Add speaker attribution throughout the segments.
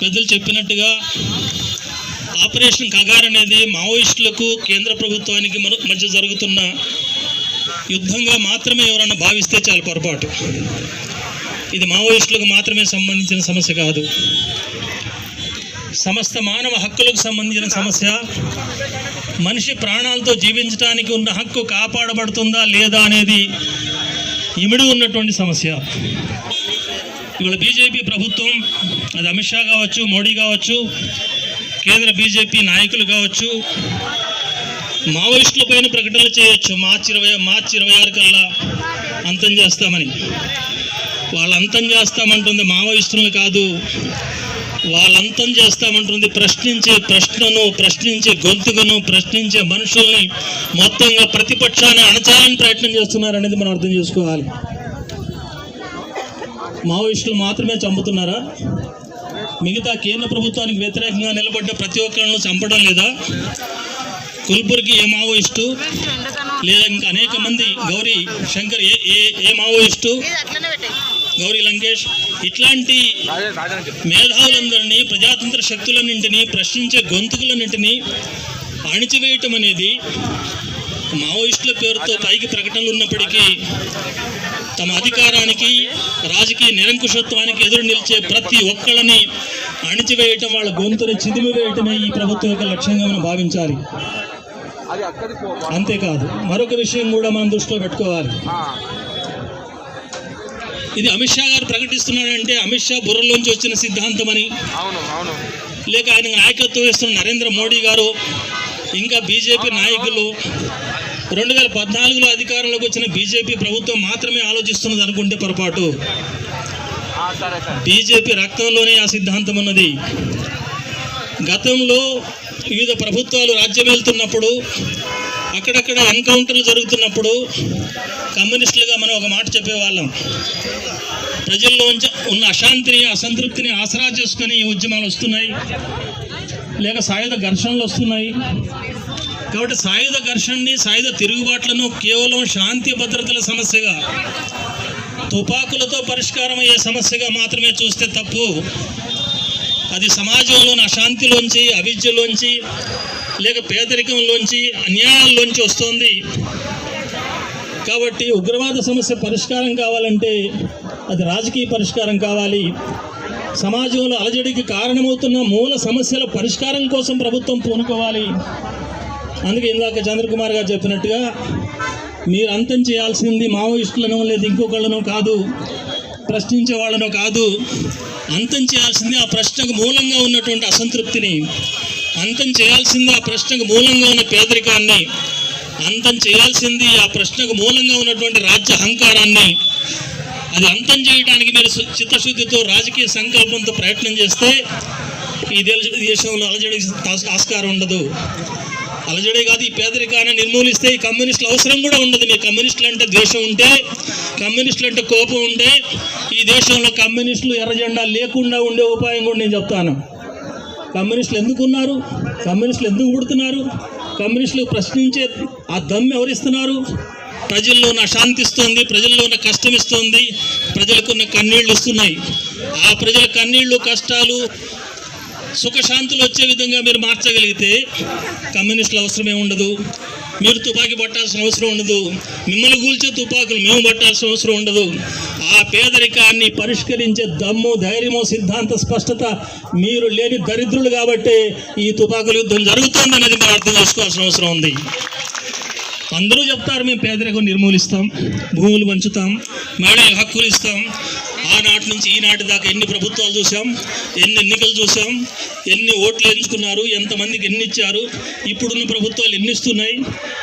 Speaker 1: పెద్దలు చెప్పినట్టుగా ఆపరేషన్ కగార్ అనేది మావోయిస్టులకు కేంద్ర ప్రభుత్వానికి మధ్య జరుగుతున్న యుద్ధంగా మాత్రమే ఎవరన్నా భావిస్తే చాలా పొరపాటు. ఇది మావోయిస్టులకు మాత్రమే సంబంధించిన సమస్య కాదు. సమస్త మానవ హక్కులకు సంబంధించిన సమస్య. మనిషి ప్రాణాలతో జీవించడానికి ఉన్న హక్కు కాపాడబడుతుందా లేదా అనేది ఇమిడి ఉన్నటువంటి సమస్య. ఇవాళ బీజేపీ ప్రభుత్వం అది అమిత్ షా కావచ్చు మోడీ కావచ్చు కేంద్ర బీజేపీ నాయకులు కావచ్చు మావోయిస్టుల పైన ప్రకటనలు చేయొచ్చు. మార్చి ఇరవై మార్చి ఇరవై ఆరు కల్లా అంతం చేస్తామని. వాళ్ళు అంతం చేస్తామంటుంది మావోయిస్టులను కాదు. వాళ్ళంతం చేస్తామంటుంది ప్రశ్నించే ప్రశ్నను ప్రశ్నించే గొంతుకను ప్రశ్నించే మనుషుల్ని మొత్తంగా ప్రతిపక్షాన్ని అణచాలని ప్రయత్నం చేస్తున్నారు అనేది మనం అర్థం చేసుకోవాలి. మావోయిస్టులు మాత్రమే చంపుతున్నారా? మిగతా కేంద్ర ప్రభుత్వానికి వ్యతిరేకంగా నిలబడ్డ ప్రతి ఒక్కరిని చంపడం లేదా? కుల్బుర్గి ఏ మావోయిస్టు? లేదా ఇంకా అనేక మంది గౌరీ శంకర్ ఏ ఏ ఏ మావోయిస్టు? గౌరీ లంకేష్? ఇట్లాంటి మేధావులందరినీ ప్రజాతంత్ర శక్తులన్నింటినీ ప్రశ్నించే గొంతుకులన్నింటినీ అణిచివేయటం అనేది మావోయిస్టుల పేరుతో పైకి ప్రకటనలు ఉన్నప్పటికీ తమ అధికారానికి రాజకీయ నిరంకుశత్వానికి ఎదురు నిలిచే ప్రతి ఒక్కళ్ళని అణిచివేయటం వాళ్ళ గొంతుని చిదిమి వేయటమే ఈ ప్రభుత్వం యొక్క లక్ష్యంగా మనం భావించాలి. అంతేకాదు మరొక విషయం కూడా మనం దృష్టిలో పెట్టుకోవాలి. ఇది అమిత్ షా గారు ప్రకటిస్తున్నాడంటే అమిత్ షా బుర్రలోంచి వచ్చిన సిద్ధాంతం అని లేక ఆయన నాయకత్వం వేస్తున్న నరేంద్ర మోడీ గారు ఇంకా బీజేపీ నాయకులు రెండు వేల పద్నాలుగులో అధికారంలోకి వచ్చిన బీజేపీ ప్రభుత్వం మాత్రమే ఆలోచిస్తున్నది అనుకుంటే పొరపాటు. బీజేపీ రక్తంలోనే ఆ సిద్ధాంతం ఉన్నది. గతంలో వివిధ ప్రభుత్వాలు రాజ్యం వెళ్తున్నప్పుడు అక్కడక్కడ ఎన్కౌంటర్లు జరుగుతున్నప్పుడు కమ్యూనిస్టులుగా మనం ఒక మాట చెప్పేవాళ్ళం. ప్రజల్లో ఉన్న అశాంతిని అసంతృప్తిని ఆసరా చేసుకొని ఈ ఉద్యమాలు వస్తున్నాయి. లేక సాయుధ ఘర్షణలు వస్తున్నాయి. కాబట్టి సాయుధ ఘర్షణని సాయుధ తిరుగుబాట్లను కేవలం శాంతి భద్రతల సమస్యగా తుపాకులతో పరిష్కారం అయ్యే సమస్యగా మాత్రమే చూస్తే తప్పు. అది సమాజంలోని అశాంతిలోంచి అవిద్యలోంచి లేక పేదరికంలోంచి అన్యాయాల్లోంచి వస్తుంది. కాబట్టి ఉగ్రవాద సమస్య పరిష్కారం కావాలంటే అది రాజకీయ పరిష్కారం కావాలి. సమాజంలో అలజడికి కారణమవుతున్న మూల సమస్యల పరిష్కారం కోసం ప్రభుత్వం పూనుకోవాలి. అందుకే ఇందాక చంద్రకుమార్ గారు చెప్పినట్టుగా మీరు అంతం చేయాల్సింది మావోయిస్టులను లేదా ఇంకొకళ్ళను కాదు ప్రశ్నించే వాళ్ళను కాదు అంతం చేయాల్సింది ఆ ప్రశ్నకు మూలంగా ఉన్నటువంటి అసంతృప్తిని అంతం చేయాల్సింది ఆ ప్రశ్నకు మూలంగా ఉన్న పేదరికాన్ని అంతం చేయాల్సింది ఆ ప్రశ్నకు మూలంగా ఉన్నటువంటి రాజ్య అహంకారాన్ని అది అంతం చేయడానికి మీరు చిత్తశుద్ధితో రాజకీయ సంకల్పంతో ప్రయత్నం చేస్తే ఈ దేశంలో అలజడి ఆస్కారం ఉండదు. అలజడే కాదు ఈ పేదరికాన్ని నిర్మూలిస్తే ఈ కమ్యూనిస్టులు అవసరం కూడా ఉండదు. మీ కమ్యూనిస్టులు అంటే ద్వేషం ఉంటే కమ్యూనిస్టులు అంటే కోపం ఉంటే ఈ దేశంలో కమ్యూనిస్టులు ఎర్రజెండా లేకుండా ఉండే ఉపాయం కూడా నేను చెప్తాను. కమ్యూనిస్టులు ఎందుకు ఉన్నారు? కమ్యూనిస్టులు ఎందుకు పుడుతున్నారు కమ్యూనిస్టులు ప్రశ్నించే ఆ దమ్ ఎవరిస్తున్నారు? ప్రజల్లో ఉన్న అశాంతి ఇస్తుంది ప్రజల్లో ఉన్న కష్టం ఇస్తుంది ప్రజలకున్న కన్నీళ్ళు ఇస్తున్నాయి. ఆ ప్రజల కన్నీళ్ళు కష్టాలు సుఖశాంతులు వచ్చే విధంగా మీరు మార్చగలిగితే కమ్యూనిస్టుల అవసరమే ఉండదు. మీరు తుపాకీ పట్టాల్సిన అవసరం ఉండదు. మిమ్మల్ని కూల్చే తుపాకులు మేము పట్టాల్సిన అవసరం ఉండదు. ఆ పేదరికాన్ని పరిష్కరించే దమ్ము ధైర్యము సిద్ధాంత స్పష్టత మీరు లేని దరిద్రులు కాబట్టి ఈ తుపాకుల యుద్ధం జరుగుతుందనేది మనం అర్థం చేసుకోవాల్సిన అవసరం ఉంది. అందరూ చెప్తారు మేము పేదరికం నిర్మూలిస్తాం భూములు పంచుతాం మహిళలకు హక్కులు ఇస్తాం. ఆనాటి నుంచి ఈనాటి దాకా ఎన్ని ప్రభుత్వాలు చూసాం ఎన్ని ఎన్నికలు చూసాం ఎన్ని ఓట్లు ఎంచుకున్నారు ఎంతమందికి ఎన్ని ఇచ్చారు ఇప్పుడున్న ప్రభుత్వాలు ఎన్ని ఇస్తున్నాయి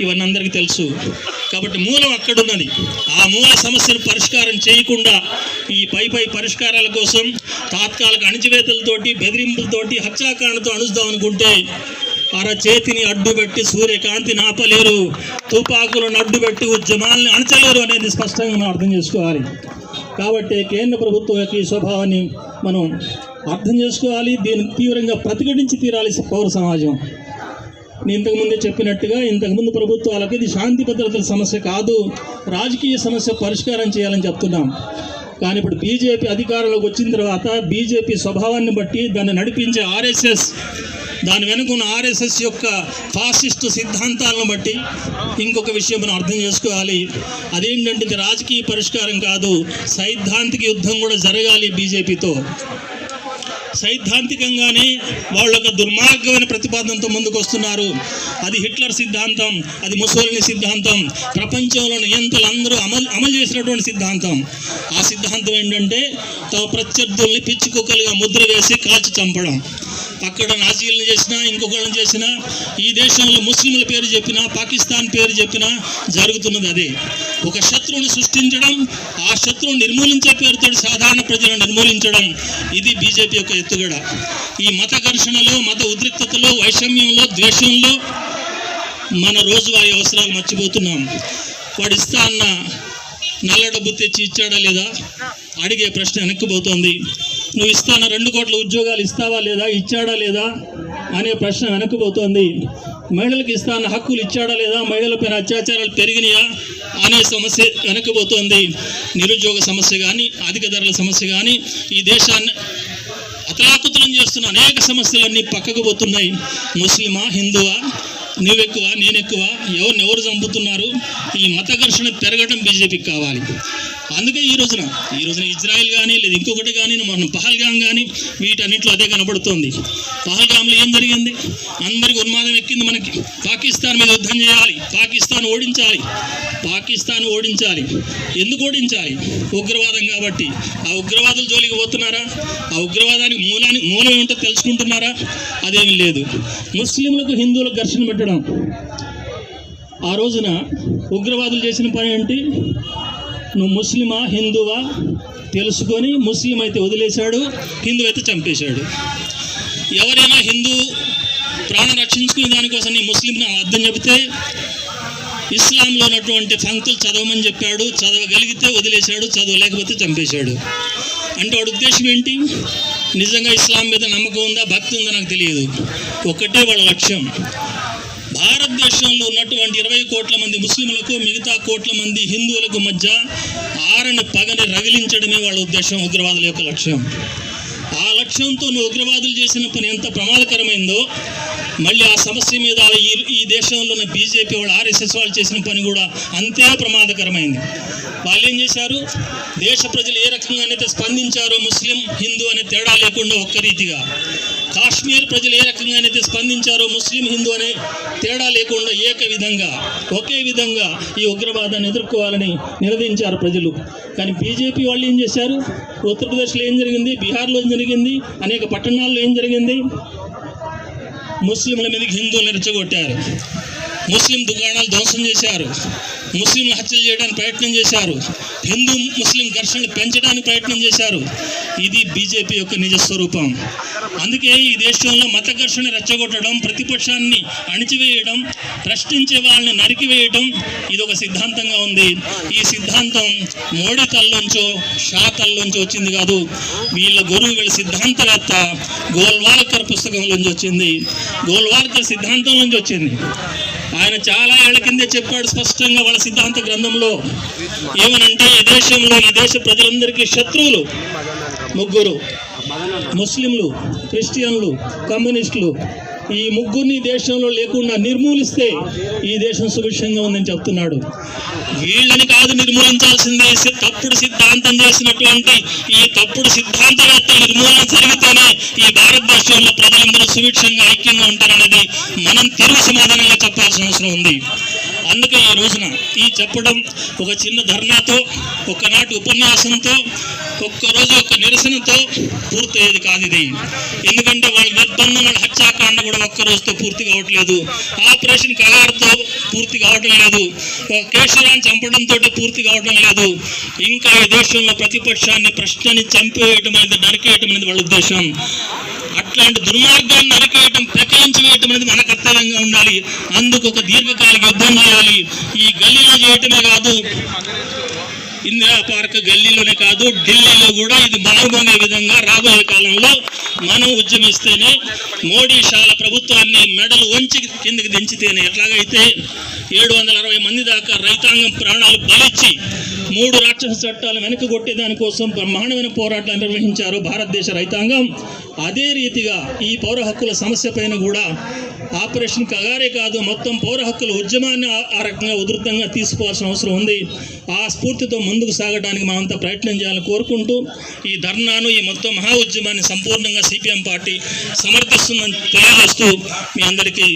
Speaker 1: ఇవన్నీ అందరికీ తెలుసు. కాబట్టి మూలం అక్కడున్నది. ఆ మూల సమస్యను పరిష్కారం చేయకుండా ఈ పై పై పరిష్కారాల కోసం తాత్కాలిక అణిచివేతలతోటి బెదిరింపులతోటి హత్యాకాండతో అణుస్తాం అనుకుంటే అర చేతిని అడ్డుపెట్టి సూర్యకాంతిని ఆపలేరు తుపాకులను అడ్డుపెట్టి ఉద్యమాలను అణచలేరు అనేది స్పష్టంగా మనం అర్థం చేసుకోవాలి. కాబట్టి కేంద్ర ప్రభుత్వం యొక్క ఈ స్వభావాన్ని మనం అర్థం చేసుకోవాలి. దీన్ని తీవ్రంగా ప్రతిఘటించి తీరాలి పౌర సమాజం. నేను ఇంతకుముందే చెప్పినట్టుగా ఇంతకుముందు ప్రభుత్వాలకు ఇది శాంతి భద్రతల సమస్య కాదు. రాజకీయ సమస్య పరిష్కారం చేయాలని చెప్తున్నాం. కానీ ఇప్పుడు బీజేపీ అధికారంలోకి వచ్చిన తర్వాత బీజేపీ స్వభావాన్ని బట్టి దాన్ని నడిపించే ఆర్ఎస్ఎస్ దాని వెనుక ఉన్న ఆర్ఎస్ఎస్ యొక్క ఫాసిస్ట్ సిద్ధాంతాలను బట్టి ఇంకొక విషయం మనం అర్థం చేసుకోవాలి. అదేంటంటే రాజకీయ పరిష్కారం కాదు. సైద్ధాంతిక యుద్ధం కూడా జరగాలి బీజేపీతో. సైద్ధాంతికంగానే వాళ్ళ ఒక దుర్మార్గమైన ప్రతిపాదనతో ముందుకు వస్తున్నారు అది హిట్లర్ సిద్ధాంతం అది ముసోలిని సిద్ధాంతం ప్రపంచంలో నియంతలు అందరూ అమలు అమలు చేసినటువంటి సిద్ధాంతం. ఆ సిద్ధాంతం ఏంటంటే తమ ప్రత్యర్థుల్ని పిచ్చి కుక్కలుగా ముద్ర వేసి కాల్చి చంపడం. అక్కడ నాజీలను చేసినా ఇంకొకళ్ళని చేసినా ఈ దేశంలో ముస్లింల పేరు చెప్పినా పాకిస్తాన్ పేరు చెప్పినా జరుగుతున్నది అదే. ఒక శత్రువుని సృష్టించడం ఆ శత్రువుని నిర్మూలించే పేరుతో సాధారణ ప్రజలను నిర్మూలించడం ఇది బీజేపీ యొక్క ఎత్తుగడ. ఈ మత ఘర్షణలో మత ఉద్రిక్తతలో వైషమ్యంలో ద్వేషంలో మన రోజువారీ అవసరాలు మర్చిపోతున్నాం. వాడు ఇస్తా అన్న నల్ల డబ్బు తెచ్చి ఇచ్చాడా లేదా? అడిగే ప్రశ్న వెనక్కిపోతోంది నువ్వు ఇస్తాన? రెండు కోట్ల ఉద్యోగాలు ఇస్తావా లేదా? ఇచ్చాడా లేదా? అనే ప్రశ్న వెనక్కిపోతోంది మహిళలకు ఇస్తాన? హక్కులు ఇచ్చాడా లేదా? మహిళలపైన అత్యాచారాలు పెరిగినాయా? అనే సమస్య వెనక్కిపోతోంది నిరుద్యోగ సమస్య కానీ అధిక ధరల సమస్య కానీ ఈ దేశాన్ని అతలాకుతలం చేస్తున్న అనేక సమస్యలన్నీ పక్కకు పోతున్నాయి. ముస్లిమా? హిందువా? నువ్వెక్కువ? నేనెక్కువ? ఎవరిని ఎవరు చంపుతున్నారు? ఈ మత ఘర్షణ పెరగడం బీజేపీకి కావాలి. అందుకే ఈ రోజున ఈ రోజున ఇజ్రాయెల్ కానీ లేదా ఇంకొకటి కానీ మనం పహల్గాం కానీ వీటన్నిటిలో అదే కనబడుతోంది. పహల్గాంలో ఏం జరిగింది? అందరికి ఉన్మాదం ఎక్కింది మనకి. పాకిస్తాన్ మీద యుద్ధం చేయాలి. పాకిస్తాన్ ఓడించాలి. పాకిస్తాన్ ఓడించాలి. ఎందుకు ఓడించాలి? ఉగ్రవాదం కాబట్టి. ఆ ఉగ్రవాదుల జోలికి పోతున్నారా? ఆ ఉగ్రవాదానికి మూలాన్ని మూలం ఏమిటో తెలుసుకుంటున్నారా? అదేమి లేదు. ముస్లింలకు హిందువులకు ఘర్షణ పెట్టడం. ఆ రోజున ఉగ్రవాదులు చేసిన పని ఏంటి నువ్వు ముస్లిమా హిందువా? తెలుసుకొని ముస్లిం అయితే వదిలేశాడు హిందూ అయితే చంపేశాడు. ఎవరైనా హిందూ ప్రాణం రక్షించుకునే దానికోసం నీ ముస్లింని అర్థం చెబితే ఇస్లాంలో ఉన్నటువంటి పంక్తులు చదవమని చెప్పాడు చదవగలిగితే వదిలేశాడు చదవలేకపోతే చంపేశాడు. అంటే వాడి ఉద్దేశం ఏంటి? నిజంగా ఇస్లాం మీద నమ్మకం ఉందా భక్తి ఉందా నాకు తెలియదు. ఒకటే వాళ్ళ లక్ష్యం. భారతదేశంలో ఉన్నటువంటి ఇరవై కోట్ల మంది ముస్లింలకు మిగతా కోట్ల మంది హిందువులకు మధ్య ఆరని పగని రగిలించడమే వాళ్ళ ఉద్దేశం ఉగ్రవాదుల యొక్క లక్ష్యం. ఆ లక్ష్యంతో నువ్వు ఉగ్రవాదులు చేసిన పని ఎంత ప్రమాదకరమైందో మళ్ళీ ఆ సమస్య మీద ఈ ఈ దేశంలో ఉన్న బీజేపీ వాళ్ళు ఆర్ఎస్ఎస్ వాళ్ళు చేసిన పని కూడా అంతే ప్రమాదకరమైంది. వాళ్ళు ఏం చేశారు? దేశ ప్రజలు ఏ రకంగానైతే స్పందించారో ముస్లిం హిందూ అనే తేడా లేకుండా ఒక్క రీతిగా కాశ్మీర్ ప్రజలు ఏ రకంగానైతే స్పందించారో ముస్లిం హిందూ అనే తేడా లేకుండా ఏక విధంగా ఒకే విధంగా ఈ ఉగ్రవాదాన్ని ఎదుర్కోవాలని నిలదించారు ప్రజలు. కానీ బీజేపీ వాళ్ళు ఏం చేశారు? ఉత్తరప్రదేశ్లో ఏం జరిగింది? బీహార్లో ఏం జరిగింది? అనేక పట్టణాల్లో ఏం జరిగింది? ముస్లింల మీదకి హిందువులు రెచ్చగొట్టారు ముస్లిం దుకాణాలు ధ్వంసం చేశారు. ముస్లింలు హత్యలు చేయడానికి ప్రయత్నం చేశారు. హిందూ ముస్లిం ఘర్షణలు పెంచడానికి ప్రయత్నం చేశారు. ఇది బీజేపీ యొక్క నిజ స్వరూపం అందుకే ఈ దేశంలో మత ఘర్షణ రెచ్చగొట్టడం ప్రతిపక్షాన్ని అణిచివేయడం ప్రశ్నించే వాళ్ళని నరికివేయడం ఇది ఒక సిద్ధాంతంగా ఉంది. ఈ సిద్ధాంతం మోడీ తల్లుంచో షా తల్లోంచో వచ్చింది కాదు. వీళ్ళ గురువు వీళ్ళ సిద్ధాంతవేత్త గోల్వాల్కర్ పుస్తకంలోంచి వచ్చింది. గోల్వాల్కర్ సిద్ధాంతం నుంచి వచ్చింది. ఆయన చాలా ఏళ్ళ కిందే చెప్పాడు స్పష్టంగా వాళ్ళ సిద్ధాంత గ్రంథంలో. ఏమనంటే ఈ దేశంలో ఈ దేశ ప్రజలందరికీ శత్రువులు ముగ్గురు ముస్లింలు క్రిస్టియన్లు కమ్యూనిస్టులు ఈ ముగ్గురిని దేశంలో లేకుండా నిర్మూలిస్తే ఈ దేశం సుభిక్షంగా ఉందని చెప్తున్నాడు. వీళ్ళని కాదు నిర్మూలించాల్సిందే తప్పుడు సిద్ధాంతం చేసినటువంటి ఈ తప్పుడు సిద్ధాంతవేత్త నిర్మూలన జరిగితేనే ఈ భారతదేశంలో ప్రజలందరూ సుభిక్షంగా ఐక్యంగా ఉంటారనేది మనం తెలుగు సమాధానంగా చెప్పాల్సిన అవసరం ఉంది. అందుకే ఈ రోజున ఈ చెప్పడం ఒక చిన్న ధర్నాతో ఒకనాటి ఉపన్యాసంతో ఒక్కరోజు ఒక నిరసనతో పూర్తయ్యేది కాదు ఇది. ఎందుకంటే వాళ్ళ నిర్బంధం వాళ్ళ హత్యాకాండ కూడా ఒక్క రోజుతో పూర్తి కావట్లేదు. ఆపరేషన్ కగారుతో పూర్తి కావటం లేదు. కేశవాన్ని చంపడంతో పూర్తి కావటం లేదు. ఇంకా ఈ దేశంలో ప్రతిపక్షాన్ని ప్రశ్నని చంపేయటం అనేది నరికేయటం అనేది వాళ్ళ ఉద్దేశం. అట్లాంటి దుర్మార్గాన్ని అరికేయటం ప్రకటించి వేయటం అనేది మన కర్తవ్యంగా ఉండాలి. అందుకు ఒక దీర్ఘకాలిక యుద్ధం చేయాలి. ఈ గల్లీలో చేయటమే కాదు ఇందిరా పార్క్ గల్లీలోనే కాదు ఢిల్లీలో కూడా ఇది మారుమోగే విధంగా రాబోయే కాలంలో మనం ఉద్యమిస్తేనే మోడీ షాల ప్రభుత్వాన్ని మెడలు వంచి కిందకి దించితేనే ఎట్లాగైతే ఏడు వందల అరవై మంది దాకా రైతాంగం ప్రాణాలు బలిచ్చి మూడు రాక్షస చట్టాలు వెనక్కి కొట్టే దానికోసం బ్రహ్మాండమైన పోరాటాలు నిర్వహించారు భారతదేశ రైతాంగం. అదే రీతిగా ఈ పౌర హక్కుల సమస్య పైన కూడా ఆపరేషన్ కగారే కాదు మొత్తం పౌర హక్కుల ఉద్యమాన్ని ఆ- రకంగా ఉధృతంగా తీసుకోవాల్సిన అవసరం ఉంది. ఆ స్ఫూర్తితో ముందుకు సాగడానికి మనంతా ప్రయత్నం చేయాలని కోరుకుంటూ ఈ ధర్నాను ఈ మొత్తం మహా ఉద్యమాన్ని సంపూర్ణంగా సిపిఎం పార్టీ సమర్థిస్తుందని తెలియజేస్తూ మీ అందరికీ